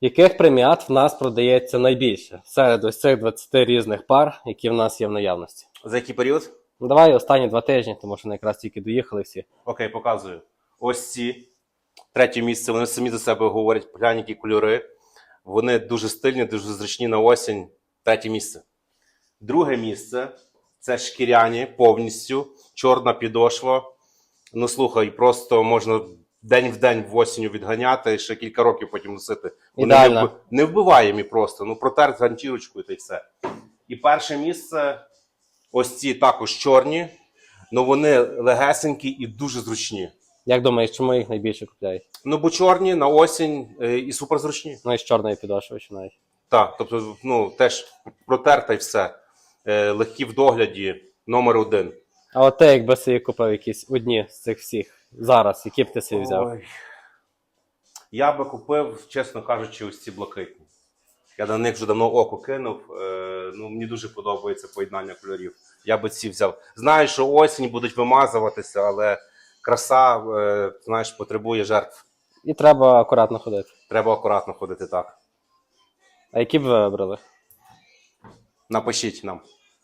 Яких прим'ят в нас продається найбільше серед ось цих 20 різних пар, які в нас є в наявності? За який період? Ну, давай останні два тижні, тому що якраз тільки доїхали всі. Окей, показую. Ось ці. Третє місце, вони самі за себе говорять, глянь, які кольори. Вони дуже стильні, дуже зручні на осінь. Третє місце. Друге місце це шкіряні повністю, чорна підошва. Ну слухай, просто можна день в день в осінню відганяти і ще кілька років потім носити. Вони не, Ідеально. не вбиваємі просто. Ну, протерти ганчірочкою та й все. І перше місце ось ці також чорні, але вони легесенькі і дуже зручні. Як думаєш, чому їх найбільше купляють? Ну, бо чорні на осінь е, і суперзручні. Ну і з чорної підошви чи навіть. Так, тобто, ну, теж протерта і все. Е, легкі в догляді, номер один. А от ти, якби собі купив якісь одні з цих всіх зараз, які б ти собі взяв? Ой. Я би купив, чесно кажучи, ось ці блакитні. Я на них вже давно око кинув. Е, ну, мені дуже подобається поєднання кольорів. Я би ці взяв. Знаю, що осінь будуть вимазуватися, але краса, е, знаєш, потребує жертв. І треба акуратно ходити. Треба акуратно ходити так. А які б ви вибрали? Напишіть нам.